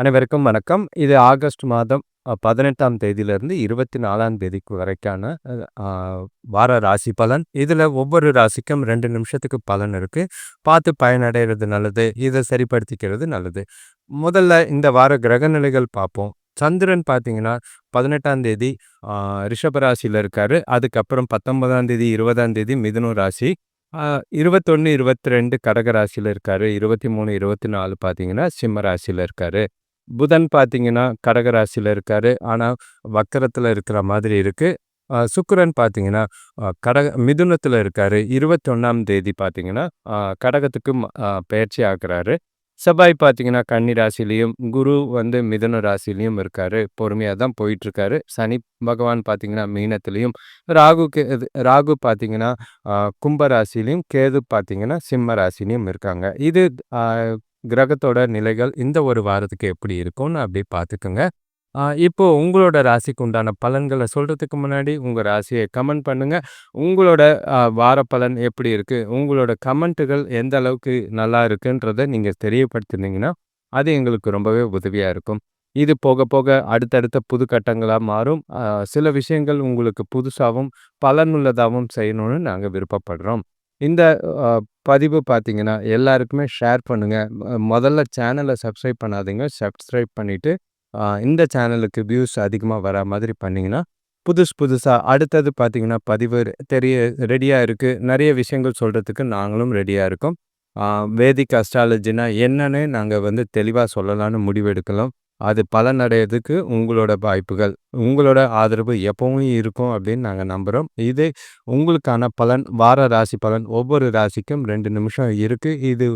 அனைவருக்கும் வணக்கம். இது ஆகஸ்ட் மாதம் பதினெட்டாம் தேதியிலிருந்து இருபத்தி நாலாம் தேதிக்கு வரைக்கான வார ராசி பலன். இதில் ஒவ்வொரு ராசிக்கும் ரெண்டு நிமிஷத்துக்கு பலன் இருக்குது பார்த்து பயனடைகிறது நல்லது. இதை சரிப்படுத்திக்கிறது நல்லது. முதல்ல இந்த வார கிரக நிலைகள் பார்ப்போம். சந்திரன் பார்த்தீங்கன்னா, 18ஆம் தேதி ரிஷபராசியில் இருக்கார் அதுக்கப்புறம் 19ஆம் தேதி, 20ஆம் தேதி மிதுன ராசி. இருபத்தொன்று இருபத்தி ரெண்டு கடகராசியில் இருக்கார் இருபத்தி மூணு இருபத்தி நாலு பார்த்தீங்கன்னா, சிம்ம ராசியில் இருக்காரு. புதன் பார்த்தீங்கன்னா, கடக ராசியில இருக்காரு. ஆனால் வக்கரத்துல இருக்கிற மாதிரி இருக்கு. சுக்கரன் பார்த்தீங்கன்னா, கடக மிதுனத்தில் இருக்காரு. 21ஆம் தேதி பார்த்தீங்கன்னா, கடகத்துக்கு பயிற்சி பெயர்ச்சி ஆகுறாரு. செவ்வாய் பார்த்தீங்கன்னா, கன்னி ராசிலையும் குரு வந்து மிதுன ராசிலையும் இருக்காரு. பொறுமையாக தான் போயிட்டுருக்காரு. சனி பகவான் பார்த்தீங்கன்னா, மீனத்திலயும், ராகு கேது ராகு பார்த்தீங்கன்னா, கும்பராசிலையும் கும்ப கேது பார்த்தீங்கன்னா, சிம்ம ராசிலையும் இருக்காங்க. இது கிரகத்தோட நிலைகள் இந்த ஒரு வாரத்துக்கு எப்படி இருக்கும்னு அப்படியே பார்த்துக்குங்க இப்போ உங்களோட ராசிக்கு உண்டான பலன்கள சொல்றதுக்கு முன்னாடி, உங்க ராசிய கமெண்ட் பண்ணுங்க. உங்களோட வார பலன் எப்படி இருக்கு? உங்களோட கமெண்ட்டுகள் எந்த அளவுக்கு நல்லா இருக்குன்றத நீங்க தெரியப்படுத்தினீங்கன்னா அது எங்களுக்கு ரொம்பவே உதவியா இருக்கும். இது போக போக அடுத்தடுத்த புது கட்டங்களாக மாறும். சில விஷயங்கள் உங்களுக்கு புதுசாவும், பலனுள்ளதாகவும் செய்யணும்னு நாங்க விருப்பப்படுறோம். இந்த பதிவு பார்த்தீங்கன்னா, எல்லாருக்குமே ஷேர் பண்ணுங்க. முதல்ல சேனலை சப்ஸ்கிரைப் பண்ணாதீங்க. சப்ஸ்கிரைப் பண்ணிவிட்டு இந்த சேனலுக்கு வியூஸ் அதிகமாக வர மாதிரி பண்ணிங்கன்னா புதுசு புதுசாக அடுத்தது பார்த்தீங்கன்னா, பதிவு தெரிய ரெடியாக இருக்குது நிறைய விஷயங்கள் சொல்கிறதுக்கு நாங்களும் ரெடியாக இருக்கோம். வேதிக் அஸ்ட்ராலஜினா என்னன்னு நாங்கள் வந்து தெளிவாக சொல்லலான்னு முடிவெடுக்கலாம். அது பலனடையறதுக்கு உங்களோட வாய்ப்புகள், உங்களோட ஆதரவு எப்பவும் இருக்கும் அப்படின்னு நாங்கள் நம்புகிறோம் இது உங்களுக்கான பலன், வார ராசி பலன். ஒவ்வொரு ராசிக்கும் ரெண்டு நிமிஷம் இருக்குது இது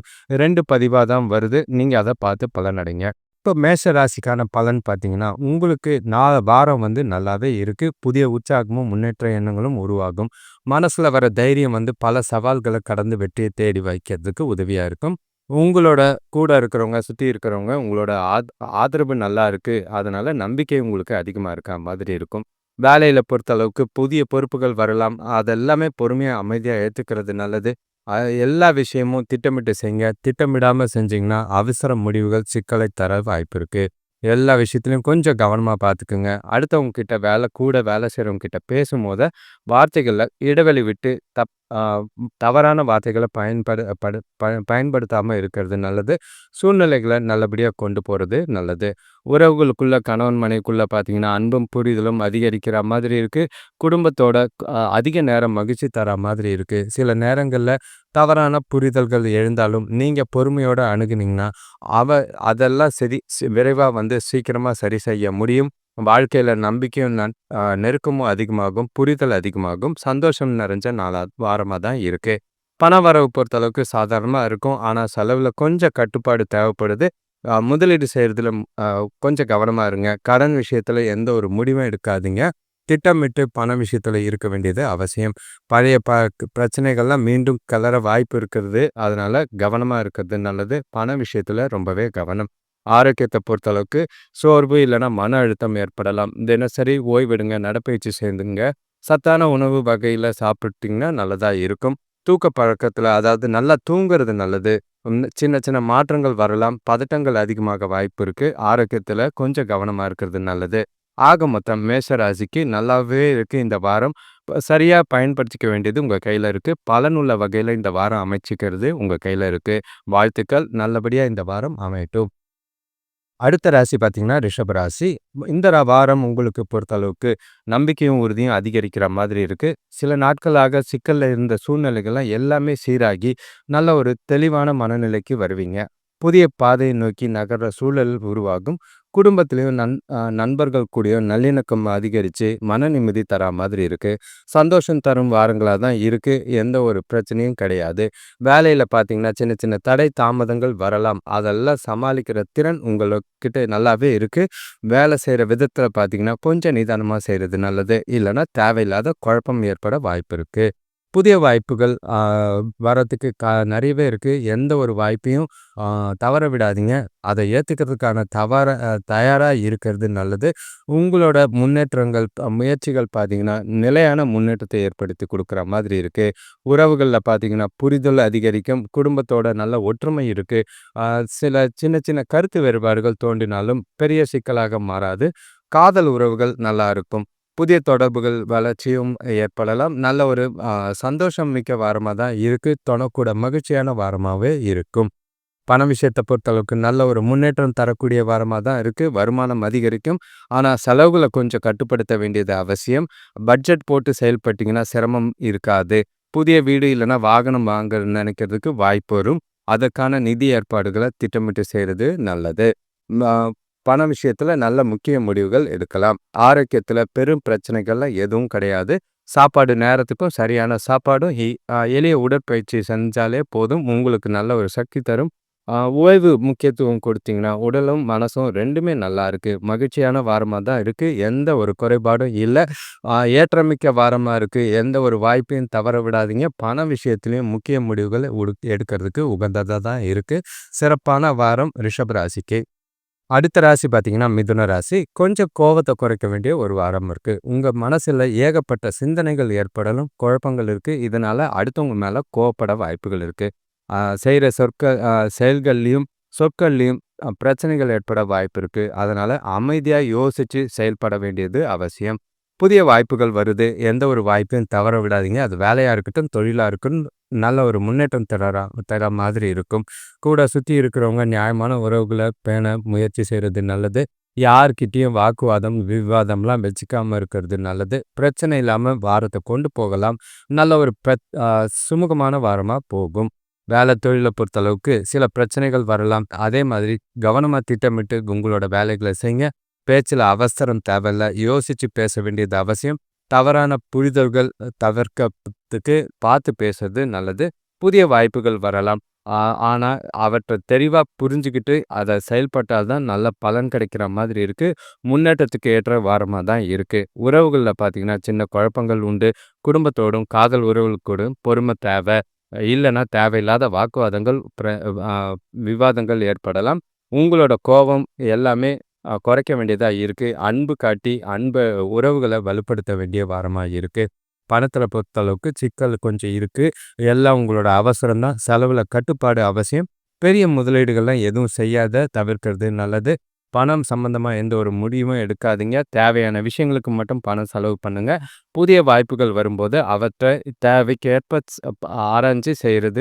ரெண்டு பதிவாக தான் வருது. நீங்கள் அதை பார்த்து பலனடைங்க. இப்போ மேஷ ராசிக்கான பலன் பார்த்தீங்கன்னா, உங்களுக்கு நா வாரம் வந்து நல்லாவே இருக்குது புதிய உற்சாகமும், முன்னேற்ற எண்ணங்களும் உருவாகும். மனசில் வர தைரியம் வந்து பல சவால்களை கடந்து வெற்றியை தேடி வைக்கிறதுக்கு உதவியாக இருக்கும். உங்களோட கூட இருக்கிறவங்க, சுத்தி இருக்கிறவங்க உங்களோட ஆத் ஆதரவு நல்லா இருக்கு. அதனால நம்பிக்கை உங்களுக்கு அதிகமா இருக்கா மாதிரி இருக்கும். வேலையில பொறுத்த அளவுக்கு புதிய பொறுப்புகள் வரலாம். அதெல்லாமே பொறுமையா, அமைதியா ஏத்துக்கிறது நல்லது. அ எல்லா விஷயமும் திட்டமிட்டு செய்ங்க. திட்டமிடாம செஞ்சீங்கன்னா, அவசர முடிவுகள் சிக்கலை தர வாய்ப்பு இருக்கு. எல்லா விஷயத்துலையும் கொஞ்சம் கவனமாக பார்த்துக்குங்க அடுத்தவங்க கிட்ட வேலை கூட வேலை செய்கிறவங்க கிட்ட பேசும்போது, வார்த்தைகளில் இடைவெளி விட்டு தப் தவறான வார்த்தைகளை பயன்படு படு ப பயன்படுத்தாமல் இருக்கிறது நல்லது. சூழ்நிலைகளை நல்லபடியாக கொண்டு போகிறது நல்லது. உறவுகளுக்குள்ளே கணவன் மனைக்குள்ளே பார்த்தீங்கன்னா, அன்பும், புரிதலும் அதிகரிக்கிற மாதிரி இருக்கு. குடும்பத்தோட அதிக நேரம் மகிழ்ச்சி தர மாதிரி இருக்கு. சில நேரங்களில் தவறான புரிதல்கள் எழுந்தாலும், நீங்கள் பொறுமையோடு அணுகுனீங்கன்னா, அவ அதெல்லாம் சரி விரைவாக வந்து சீக்கிரமாக சரி செய்ய முடியும். வாழ்க்கையில் நம்பிக்கையும், நன் நெருக்கமும் அதிகமாகும். புரிதல் அதிகமாகும். சந்தோஷம் நிறைஞ்ச நாளா வாரமாக தான் இருக்குது பண வரவு பொறுத்தளவுக்கு சாதாரணமாக இருக்கும். ஆனால் செலவில் கொஞ்சம் கட்டுப்பாடு தேவைப்படுது. முதலீடு செய்கிறதுல கொஞ்சம் கவனமாக இருங்க. கடன் விஷயத்தில் எந்த ஒரு முடிவும் எடுக்காதீங்க. திட்டமிட்டு பண விஷயத்தில் இருக்க வேண்டியது அவசியம். பழைய ப பிரச்சனைகள்லாம் மீண்டும் கலர வாய்ப்பு இருக்கிறது. அதனால் கவனமாக இருக்கிறது நல்லது. பண விஷயத்தில் ரொம்பவே கவனம். ஆரோக்கியத்தை பொறுத்த அளவுக்கு சோர்வு இல்லைன்னா மன அழுத்தம் ஏற்படலாம். தினசரி ஓய்வெடுங்க. நடைப்பயிற்சி சேர்ந்துங்க சத்தான உணவு வகையில் சாப்பிட்டிங்கன்னா நல்லதாக இருக்கும். தூக்க பழக்கத்தில் அதாவது நல்லா தூங்குறது நல்லது. சின்ன சின்ன மாற்றங்கள் வரலாம். பதட்டங்கள் அதிகமாக வாய்ப்பு இருக்கு. ஆரோக்கியத்துல கொஞ்சம் கவனமா இருக்கிறது நல்லது. ஆக மொத்தம் மேஷ ராசிக்கு நல்லாவே இருக்கு இந்த வாரம். சரியா பயன்படுத்திக்க வேண்டியது உங்க கையில இருக்கு. பலனுள்ள வகையில இந்த வாரம் அமைச்சிக்கிறது உங்க கையில இருக்கு. வாழ்த்துக்கள். நல்லபடியா இந்த வாரம் அமையட்டும். அடுத்த ராசி பார்த்தீங்கன்னா, ரிஷப ராசி. இந்த வாரம் உங்களுக்கு பொறுத்த அளவுக்கு நம்பிக்கையும், உறுதியும் அதிகரிக்கிற மாதிரி இருக்குது சில நாட்களாக சிக்கலில் இருந்த சூழ்நிலைகள்லாம் எல்லாமே சீராகி, நல்ல ஒரு தெளிவான மனநிலைக்கு வருவீங்க. புதிய பாதையை நோக்கி நகர்ற சூழல் உருவாகும். குடும்பத்திலையும் நண் நண்பர்கள் கூடயும் நல்லிணக்கம் அதிகரித்து மன நிம்மதி தரா மாதிரி இருக்குது சந்தோஷம் தரும் வாரங்களாக தான் இருக்குது எந்த ஒரு பிரச்சனையும் கிடையாது. வேலையில் பார்த்தீங்கன்னா, சின்ன சின்ன தடை, தாமதங்கள் வரலாம். அதெல்லாம் சமாளிக்கிற திறன் உங்கள்கிட்ட நல்லாவே இருக்குது வேலை செய்கிற விதத்தில் பார்த்தீங்கன்னா, கொஞ்சம் நிதானமாக செய்கிறது நல்லது. இல்லைன்னா தேவையில்லாத குழப்பம் ஏற்பட வாய்ப்பு இருக்குது புதிய வாய்ப்புகள் வரத்துக்கு க நிறையவே இருக்குது எந்த ஒரு வாய்ப்பையும் தவற விடாதீங்க. அதை ஏற்றுக்கிறதுக்கான தவற தயாராக இருக்கிறது நல்லது. உங்களோட முன்னேற்றங்கள், முயற்சிகள் பார்த்தீங்கன்னா, நிலையான முன்னேற்றத்தை ஏற்படுத்தி கொடுக்குற மாதிரி இருக்குது உறவுகளில் பார்த்தீங்கன்னா, புரிதல் அதிகரிக்கும். குடும்பத்தோட நல்ல ஒற்றுமை இருக்குது சில சின்ன சின்ன கருத்து வேறுபாடுகள் தோன்றினாலும் பெரிய சிக்கலாக மாறாது. காதல் உறவுகள் நல்லா இருக்கும். புதிய தொடர்புகள் வளர்ச்சியும் ஏற்படலாம். நல்ல ஒரு சந்தோஷம் மிக்க வாரமா தான் இருக்கு. தொணக்கூட மகிழ்ச்சியான வாரமாவே இருக்கும். பண விஷயத்த பொறுத்தளவுக்கு நல்ல ஒரு முன்னேற்றம் தரக்கூடிய வாரமா தான் இருக்கு. வருமானம் அதிகரிக்கும். ஆனா, செலவுகள கொஞ்சம் கட்டுப்படுத்த வேண்டியது அவசியம். பட்ஜெட் போட்டு செயல்பட்டீங்கன்னா சிரமம் இருக்காது. புதிய வீடு இல்லைன்னா வாகனம் வாங்க நினைக்கிறதுக்கு வாய்ப்பு வரும். அதற்கான நிதி ஏற்பாடுகளை திட்டமிட்டு செய்கிறது நல்லது. பண விஷயத்துல நல்ல முக்கிய முடிவுகள் எடுக்கலாம். ஆரோக்கியத்துல பெரும் பிரச்சனைகள்லாம் எதுவும் கிடையாது. சாப்பாடு நேரத்துக்கும் சரியான சாப்பாடும், எளிய உடற்பயிற்சி செஞ்சாலே போதும். உங்களுக்கு நல்ல ஒரு சக்தி தரும். ஓய்வு முக்கியத்துவம் கொடுத்தீங்கன்னா, உடலும், மனசும் ரெண்டுமே நல்லா இருக்கு. மகிழ்ச்சியான வாரமாக தான் இருக்கு. எந்த ஒரு குறைபாடும் இல்லை ஏற்றமிக்க வாரமாக இருக்கு. எந்த ஒரு வாய்ப்பையும் தவற விடாதீங்க. பண விஷயத்துலையும் முக்கிய முடிவுகளை உடு எடுக்கிறதுக்கு உகந்ததாக தான் இருக்கு. சிறப்பான வாரம் ரிஷப் ராசிக்கு. அடுத்த ராசி பார்த்தீங்கன்னா, மிதுன ராசி. கொஞ்சம் கோவத்தை குறைக்க வேண்டிய ஒரு வாரம் இருக்கு. உங்க மனசுல ஏகப்பட்ட சிந்தனைகள் ஏற்படலும், குழப்பங்கள் இருக்கு. இதனால அடுத்தவங்க மேல கோவப்பட வாய்ப்புகள் இருக்கு. செய்கிற சொற்க அ செயல்கள்லயும், சொற்கள்லயும் பிரச்சனைகள் ஏற்பட வாய்ப்பு இருக்கு. அதனால அமைதியா யோசிச்சு செயல்பட வேண்டியது அவசியம். புதிய வாய்ப்புகள் வருது. எந்த ஒரு வாய்ப்பையும் தவற விடாதீங்க. அது வேலையாக இருக்கட்டும், தொழிலாக இருக்கட்டும், நல்ல ஒரு முன்னேற்றம் தரரா தர மாதிரி இருக்கும். கூட சுத்தி இருக்கிறவங்க நியாயமான உறவுகளை பேண முயற்சி செய்கிறது நல்லது. யார்கிட்டேயும் வாக்குவாதம், விவாதம்லாம் வச்சுக்காம இருக்கிறது நல்லது. பிரச்சனை இல்லாம வாரத்தை கொண்டு போகலாம். நல்ல ஒரு பிரத் சுமூகமான வாரமா போகும். வேலை தொழில பொறுத்தளவுக்கு சில பிரச்சனைகள் வரலாம். அதே மாதிரி கவனமா திட்டமிட்டு உங்களோட வேலைகளை செய்யுங்க. பேச்சில் அவசரம் தேவையில்ல. யோசிச்சு பேச வேண்டியது அவசியம். தவறான புரிதல்கள் தவிர்க்கத்துக்கு பார்த்து பேசுறது நல்லது. புதிய வாய்ப்புகள் வரலாம். ஆனால் அவற்றை தெளிவாக புரிஞ்சுக்கிட்டு அதை செயல்பட்டால் தான் நல்ல பலன் கிடைக்கிற மாதிரி இருக்குது முன்னேற்றத்துக்கு ஏற்ற வாரமாக தான் இருக்குது உறவுகளில் பார்த்தீங்கன்னா, சின்ன குழப்பங்கள் உண்டு. குடும்பத்தோடும், காதல் உறவுகள் பொறுமை தேவை. இல்லைன்னா தேவையில்லாத வாக்குவாதங்கள், பிர விவாதங்கள் ஏற்படலாம். உங்களோட கோபம் எல்லாமே குறைக்க வேண்டியதாக இருக்கு. அன்பு காட்டி, அன்பை உறவுகளை வலுப்படுத்த வேண்டிய வாரமாக இருக்குது பணத்தில் பொறுத்தளவுக்கு சிக்கல் கொஞ்சம் இருக்குது எல்லாம் உங்களோட அவசரம் தான். செலவில் கட்டுப்பாடு அவசியம். பெரிய முதலீடுகள்லாம் எதுவும் செய்யாத தவிர்க்கிறது நல்லது. பணம் சம்பந்தமாக எந்த ஒரு முடிவும் எடுக்காதீங்க. தேவையான விஷயங்களுக்கு மட்டும் பணம் செலவு பண்ணுங்கள் புதிய வாய்ப்புகள் வரும்போது அவற்றை தேவைக்கேற்ப ஸ் ஆராய்ஞ்சு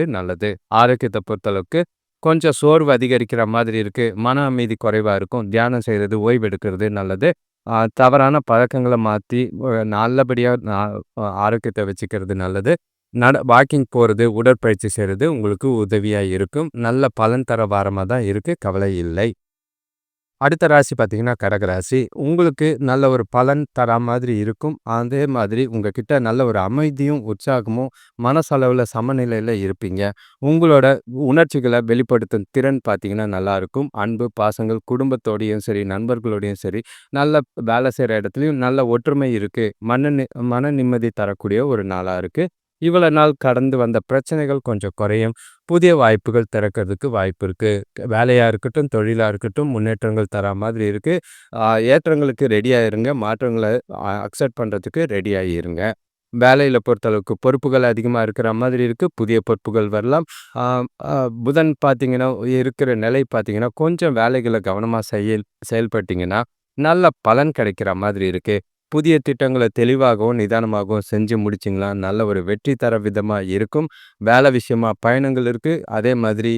நல்லது. ஆரோக்கியத்தை பொறுத்தளவுக்கு கொஞ்சம் சோர்வு அதிகரிக்கிற மாதிரி இருக்குது மன அமைதி குறைவாக இருக்கும். தியானம் செய்கிறது ஓய்வு எடுக்கிறது நல்லது. தவறான பழக்கங்களை மாற்றி நல்லபடியாக ஆரோக்கியத்தை வச்சுக்கிறது நல்லது. நட வாக்கிங் போகிறது உடற்பயிற்சி செய்கிறது உங்களுக்கு உதவியாக இருக்கும். நல்ல பலன் தர வாரமாக தான் இருக்குது கவலை இல்லை. அடுத்த ராசி பார்த்தீங்கன்னா, கரகராசி உங்களுக்கு நல்ல ஒரு பலன் தரா மாதிரி இருக்கும். அதே மாதிரி உங்ககிட்ட நல்ல ஒரு அமைதியும், உற்சாகமும், மனசளவில் சமநிலையில் இருப்பீங்க. உங்களோட உணர்ச்சிகளை வெளிப்படுத்தும் திறன் பார்த்தீங்கன்னா நல்லாயிருக்கும் அன்பு, பாசங்கள் குடும்பத்தோடையும் சரி, நண்பர்களோடையும் சரி, நல்ல வேலை செய்கிற இடத்துலையும் நல்ல ஒற்றுமை இருக்குது மன நி மன நிம்மதி தரக்கூடிய ஒரு நாளாக இருக்குது இவ்வளோ நாள் கடந்து வந்த பிரச்சனைகள் கொஞ்சம் குறையும். புதிய வாய்ப்புகள் திறக்கிறதுக்கு வாய்ப்பு இருக்குது வேலையாக இருக்கட்டும், தொழிலாக இருக்கட்டும் முன்னேற்றங்கள் தர மாதிரி இருக்கு. ஏற்றங்களுக்கு ரெடியாக இருங்க. மாற்றங்களை அக்செப்ட் பண்ணுறதுக்கு ரெடியாக இருங்க. வேலையில் பொறுத்தளவுக்கு பொறுப்புகள் அதிகமாக இருக்கிற மாதிரி இருக்கு. புதிய பொறுப்புகள் வரலாம். புதன் பார்த்தீங்கன்னா, இருக்கிற நிலை பார்த்தீங்கன்னா, கொஞ்சம் வேலைகளை கவனமாக செயல் செயல்பட்டீங்கன்னா, நல்ல பலன் கிடைக்கிற மாதிரி இருக்குது புதிய திட்டங்களை தெளிவாகவும், நிதானமாகவும் செஞ்சு முடிச்சிங்களா நல்ல ஒரு வெற்றி தர விதமாக இருக்கும். வேலை விஷயமா பயணங்கள் இருக்குது அதே மாதிரி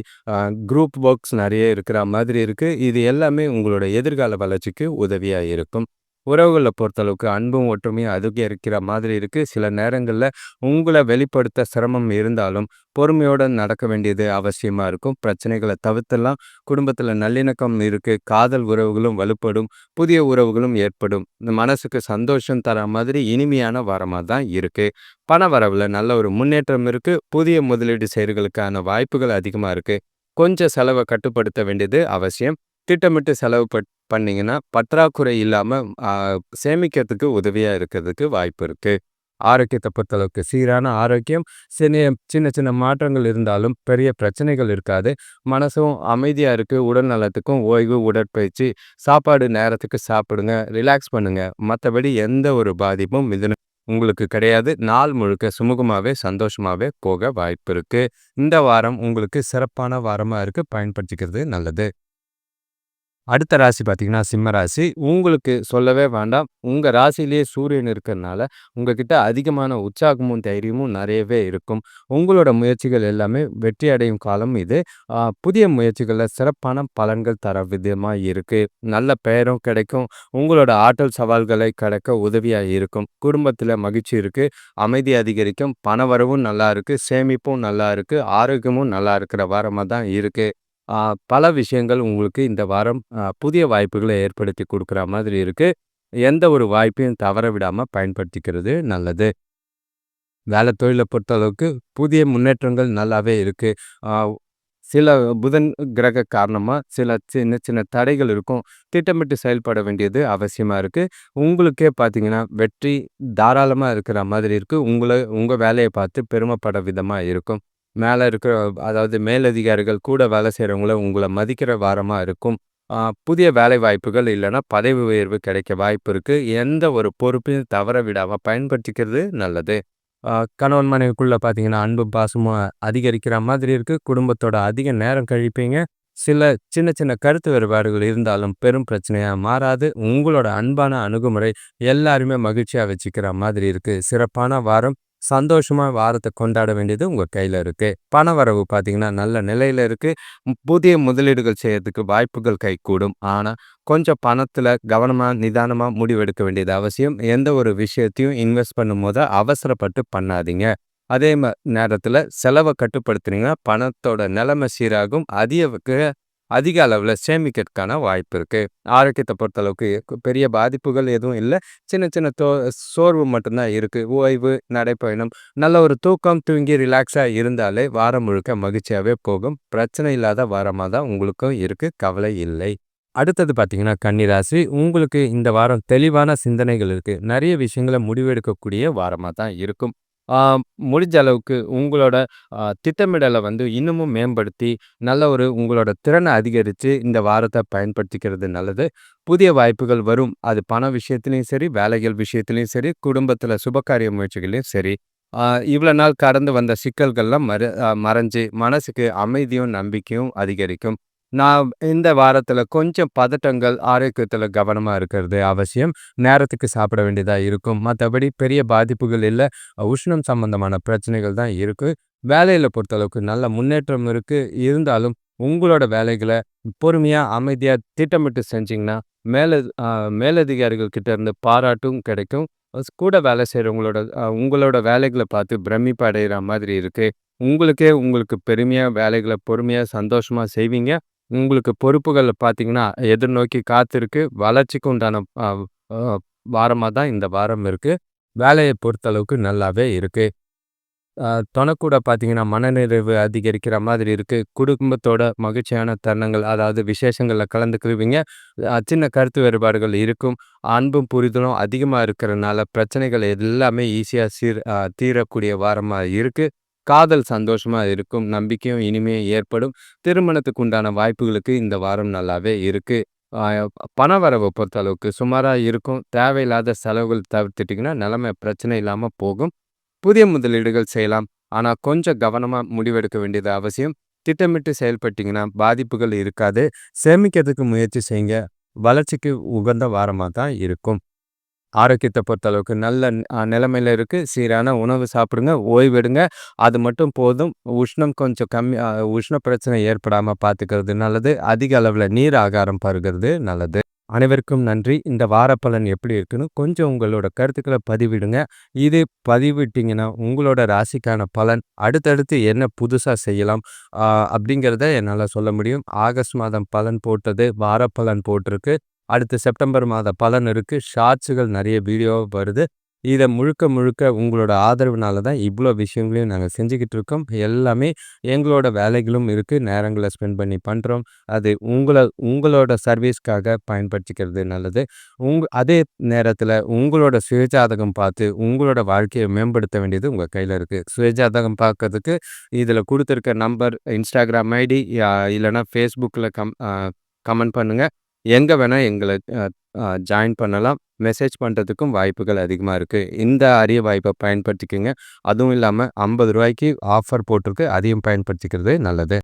குரூப் ஒர்க்ஸ் நிறைய இருக்கிற மாதிரி இருக்குது இது எல்லாமே உங்களோட எதிர்கால வளர்ச்சிக்கு உதவியாக இருக்கும். உறவுகள பொறுத்தளவுக்கு அன்பும், ஒற்றுமையும் அதிகரிக்கிற மாதிரி இருக்கு. சில நேரங்கள்ல உங்கள வெளிப்படுத்த சிரமம் இருந்தாலும், பொறுமையோட நடக்க வேண்டியது அவசியமா இருக்கும். பிரச்சனைகளை தவிர்த்தெல்லாம் குடும்பத்தில் நல்லிணக்கம் இருக்கு. காதல் உறவுகளும் வலுப்படும். புதிய உறவுகளும் ஏற்படும். மனசுக்கு சந்தோஷம் தர மாதிரி இனிமையான வாரமா தான் இருக்கு. பண வரவில் நல்ல ஒரு முன்னேற்றம் இருக்கு. புதிய முதலீடு செய்றதுகளுக்கான வாய்ப்புகள் அதிகமா இருக்கு. கொஞ்சம் செலவ கட்டுப்படுத்த வேண்டியது அவசியம். திட்டமிட்டு செலவு பண்ணீங்கன்னா, பற்றாக்குறை இல்லாமல் சேமிக்கிறதுக்கு உதவியாக இருக்கிறதுக்கு வாய்ப்பு இருக்குது ஆரோக்கியத்தை பொறுத்தளவுக்கு சீரான ஆரோக்கியம் சின்ன சின்ன சின்ன மாற்றங்கள் இருந்தாலும் பெரிய பிரச்சனைகள் இருக்காது. மனசும் அமைதியாக இருக்குது உடல் நலத்துக்கும் ஓய்வு உடற்பயிற்சி சாப்பாடு நேரத்துக்கு சாப்பிடுங்க ரிலாக்ஸ் பண்ணுங்கள் மற்றபடி எந்த ஒரு பாதிப்பும் மிதுன உங்களுக்கு கிடையாது. நாள் முழுக்க சுமூகமாகவே சந்தோஷமாகவே போக வாய்ப்பு இருக்குது இந்த வாரம் உங்களுக்கு சிறப்பான வாரமாக இருக்குது பயன்படுத்திக்கிறது நல்லது. அடுத்த ராசி பார்த்தீங்கன்னா சிம்ம ராசி. உங்களுக்கு சொல்லவே வேண்டாம். உங்கள் ராசியிலேயே சூரியன் இருக்கிறதுனால உங்ககிட்ட அதிகமான உற்சாகமும் தைரியமும் நிறையவே இருக்கும். உங்களோட முயற்சிகள் எல்லாமே வெற்றி அடையும் காலம் இது. புதிய முயற்சிகளில் சிறப்பான பலன்கள் தர விதமாக இருக்குது நல்ல பெயரும் கிடைக்கும். உங்களோட ஆற்றல் சவால்களை கிடைக்க உதவியாக இருக்கும். குடும்பத்தில் மகிழ்ச்சி இருக்குது அமைதி அதிகரிக்கும். பண வரவும் நல்லா இருக்குது சேமிப்பும் நல்லா இருக்குது ஆரோக்கியமும் நல்லா இருக்கிற வாரமாக தான் இருக்குது பல விஷயங்கள் உங்களுக்கு இந்த வாரம் புதிய வாய்ப்புகளை ஏற்படுத்தி கொடுக்குற மாதிரி இருக்குது எந்த ஒரு வாய்ப்பையும் தவற விடாமல் பயன்படுத்திக்கிறது நல்லது. வேலை தொழிலை பொறுத்தளவுக்கு புதிய முன்னேற்றங்கள் நல்லாவே இருக்குது சில புதன் கிரக காரணமாக சில சின்ன சின்ன தடைகள் இருக்கும். திட்டமிட்டு செயல்பட வேண்டியது அவசியமாக இருக்குது உங்களுக்கே பார்த்தீங்கன்னா, வெற்றி தாராளமாக இருக்கிற மாதிரி இருக்குது உங்களை உங்கள் வேலையை பார்த்து பெருமைப்பட விதமாக இருக்கும். மேலே இருக்கிற அதாவது மேலதிகாரிகள் கூட வேலை செய்கிறவங்கள உங்களை மதிக்கிற வாரமாக இருக்கும். புதிய வேலை வாய்ப்புகள் இல்லைன்னா பதவி உயர்வு கிடைக்க வாய்ப்பு இருக்குது எந்த ஒரு பொறுப்பையும் தவற விடாமல் பயன்படுத்திக்கிறது நல்லது. கணவன் மனைவிக்குள்ளே பார்த்தீங்கன்னா அன்பு பாசமும் அதிகரிக்கிற மாதிரி இருக்குது குடும்பத்தோட அதிக நேரம் கழிப்பீங்க. சில சின்ன சின்ன கருத்து வேறுபாடுகள் இருந்தாலும் பெரும் பிரச்சனையாக மாறாது. உங்களோட அன்பான அணுகுமுறை எல்லாருமே மகிழ்ச்சியாக வச்சுக்கிற மாதிரி இருக்குது சிறப்பான வாரம். சந்தோஷமா வாரத்தை கொண்டாட வேண்டியது உங்க கையில இருக்கு. பண வரவு பார்த்தீங்கன்னா நல்ல நிலையில இருக்கு. புதிய முதலீடுகள் செய்யறதுக்கு வாய்ப்புகள் கைகூடும். ஆனா கொஞ்சம் பணத்துல கவனமா நிதானமா முடிவெடுக்க வேண்டியது அவசியம். எந்த ஒரு விஷயத்தையும் இன்வெஸ்ட் பண்ணும் போது அவசரப்பட்டு பண்ணாதீங்க. அதே நேரத்தில் செலவை கட்டுப்படுத்துனீங்கன்னா பணத்தோட நிலைமை சீராகும். அதிக அதிக அளவில் சேமிக்கிறதுக்கான வாய்ப்பு இருக்குது ஆரோக்கியத்தை பொறுத்தளவுக்கு பெரிய பாதிப்புகள் எதுவும் இல்லை. சின்ன சின்ன தோ சோர்வு மட்டும்தான் இருக்குது ஓய்வு நடைப்பயணம் நல்ல ஒரு தூக்கம் தூங்கி ரிலாக்ஸாக இருந்தாலே வாரம் முழுக்க மகிழ்ச்சியாகவே போகும். பிரச்சனை இல்லாத வாரமாக தான் உங்களுக்கும் இருக்குது கவலை இல்லை. அடுத்தது பார்த்தீங்கன்னா கன்னிராசி. உங்களுக்கு இந்த வாரம் தெளிவான சிந்தனைகள் இருக்குது நிறைய விஷயங்களை முடிவெடுக்கக்கூடிய வாரமாக தான் இருக்கும். முடிஞ்ச அளவுக்கு உங்களோட திட்டமிடலை வந்து இன்னமும் மேம்படுத்தி, நல்ல ஒரு உங்களோட திறனை அதிகரித்து இந்த வாரத்தை பயன்படுத்திக்கிறது நல்லது. புதிய வாய்ப்புகள் வரும். அது பண விஷயத்துலையும் சரி, வேலைகள் விஷயத்துலையும் சரி, குடும்பத்தில் சுபகாரிய முயற்சிகளையும் சரி. இவ்வளோ நாள் கடந்து வந்த சிக்கல்கள்லாம் மற மறைஞ்சு மனசுக்கு அமைதியும், நம்பிக்கையும் அதிகரிக்கும். நான் இந்த வாரத்தில் கொஞ்சம் பதட்டங்கள், ஆரோக்கியத்தில் கவனமாக இருக்கிறது அவசியம். நேரத்துக்கு சாப்பிட வேண்டியதாக இருக்கும். மற்றபடி பெரிய பாதிப்புகள் இல்லை உஷ்ணம் சம்பந்தமான பிரச்சனைகள் தான் இருக்குது வேலையில் பொறுத்தளவுக்கு நல்ல முன்னேற்றம் இருக்குது இருந்தாலும் உங்களோட வேலைகளை பொறுமையாக அமைதியாக திட்டமிட்டு செஞ்சிங்கன்னா மேல மேலதிகாரிகள் கிட்ட இருந்து பாராட்டும் கிடைக்கும். கூட வேலை செய்கிறவங்களோட உங்களோட வேலைகளை பார்த்து பிரமிப்பு அடைகிற மாதிரி இருக்குது உங்களுக்கே உங்களுக்கு பெருமையாக வேலைகளை பொறுமையாக சந்தோஷமாக செய்வீங்க. உங்களுக்கு பொறுப்புகள் பார்த்தீங்கன்னா, எதிர்நோக்கி காத்திருக்கு. வளர்ச்சிக்கு உண்டான வாரமாக தான் இந்த வாரம் இருக்குது வேலையை பொறுத்தளவுக்கு நல்லாவே இருக்குது தொணக்கூட பார்த்தீங்கன்னா, மனநிறைவு அதிகரிக்கிற மாதிரி இருக்குது குடும்பத்தோட மகிழ்ச்சியான தருணங்கள், அதாவது விசேஷங்களில் கலந்துக்குவீங்க. சின்ன கருத்து வேறுபாடுகள் இருக்கும். அன்பும், புரிதலும் அதிகமாக இருக்கிறனால பிரச்சனைகள் எல்லாமே ஈஸியாக சீர் தீரக்கூடிய வாரமாக இருக்குது காதல் சந்தோஷமா இருக்கும். நம்பிக்கையும் இனிமையும் ஏற்படும். திருமணத்துக்கு உண்டான வாய்ப்புகளுக்கு இந்த வாரம் நல்லாவே இருக்கு. பண வரவு பொறுத்த அளவுக்கு சுமாராக இருக்கும். தேவையில்லாத செலவுகள் தவிர்த்துட்டிங்கன்னா நிலைமை பிரச்சனை இல்லாமல் போகும். புதிய முதலீடுகள் செய்யலாம். ஆனால் கொஞ்சம் கவனமா முடிவெடுக்க வேண்டியது அவசியம். திட்டமிட்டு செயல்பட்டீங்கன்னா, பாதிப்புகள் இருக்காது. சேமிக்கிறதுக்கு முயற்சி செய்யுங்க. வளர்ச்சிக்கு உகந்த வாரமாக தான் இருக்கும். ஆரோக்கியத்தை பொறுத்தளவுக்கு நல்ல நிலைமையில் இருக்குது சீரான உணவு சாப்பிடுங்க ஓய்வெடுங்க. அது மட்டும் போதும். உஷ்ணம் கொஞ்சம் கம்மி உஷ்ண பிரச்சனை ஏற்படாமல் பார்த்துக்கிறது நல்லது. அதிக அளவில் நீர் ஆகாரம் பருகிறது நல்லது. அனைவருக்கும் நன்றி. இந்த வாரப்பலன் எப்படி இருக்குன்னு கொஞ்சம் உங்களோட கருத்துக்களை பதிவிடுங்க. இது பதிவிட்டிங்கன்னா உங்களோட ராசிக்கான பலன் அடுத்தடுத்து என்ன புதுசாக செய்யலாம் அப்படிங்கிறத என்னால் சொல்ல முடியும். ஆகஸ்ட் மாதம் பலன் போட்டது வாரப்பலன் போட்டிருக்கு. அடுத்து செப்டம்பர் மாத பலன் இருக்குது ஷார்ட்ஸுகள் நிறைய வீடியோவாக வருது. இதை முழுக்க முழுக்க உங்களோட ஆதரவுனால தான் இவ்வளோ விஷயங்களையும் நாங்கள் செஞ்சுக்கிட்டு இருக்கோம். எல்லாமே எங்களோட வேலைகளும் இருக்குது நேரங்களை ஸ்பெண்ட் பண்ணி பண்ணுறோம் அது உங்களை உங்களோட சர்வீஸ்க்காக பயன்படுத்திக்கிறது நல்லது. உங் அதே நேரத்தில் உங்களோட சுயஜாதகம் பார்த்து உங்களோட வாழ்க்கையை மேம்படுத்த வேண்டியது உங்கள் கையில் இருக்குது சுயஜாதகம் பார்க்கறதுக்கு இதில் கொடுத்துருக்க நம்பர் இன்ஸ்டாகிராம் ஐடி இல்லைனா ஃபேஸ்புக்கில் கம் கமெண்ட் பண்ணுங்கள் எங்கே வேணால் எங்களை ஜாயின் பண்ணலாம். மெசேஜ் பண்ணுறதுக்கும் வாய்ப்புகள் அதிகமாக இருக்குது இந்த அரிய வாய்ப்பை பயன்படுத்திக்கோங்க. அதுவும் இல்லாமல் ஐம்பது ரூபாய்க்கு ஆஃபர் போட்டிருக்கு. அதையும் பயன்படுத்திக்கிறது நல்லது.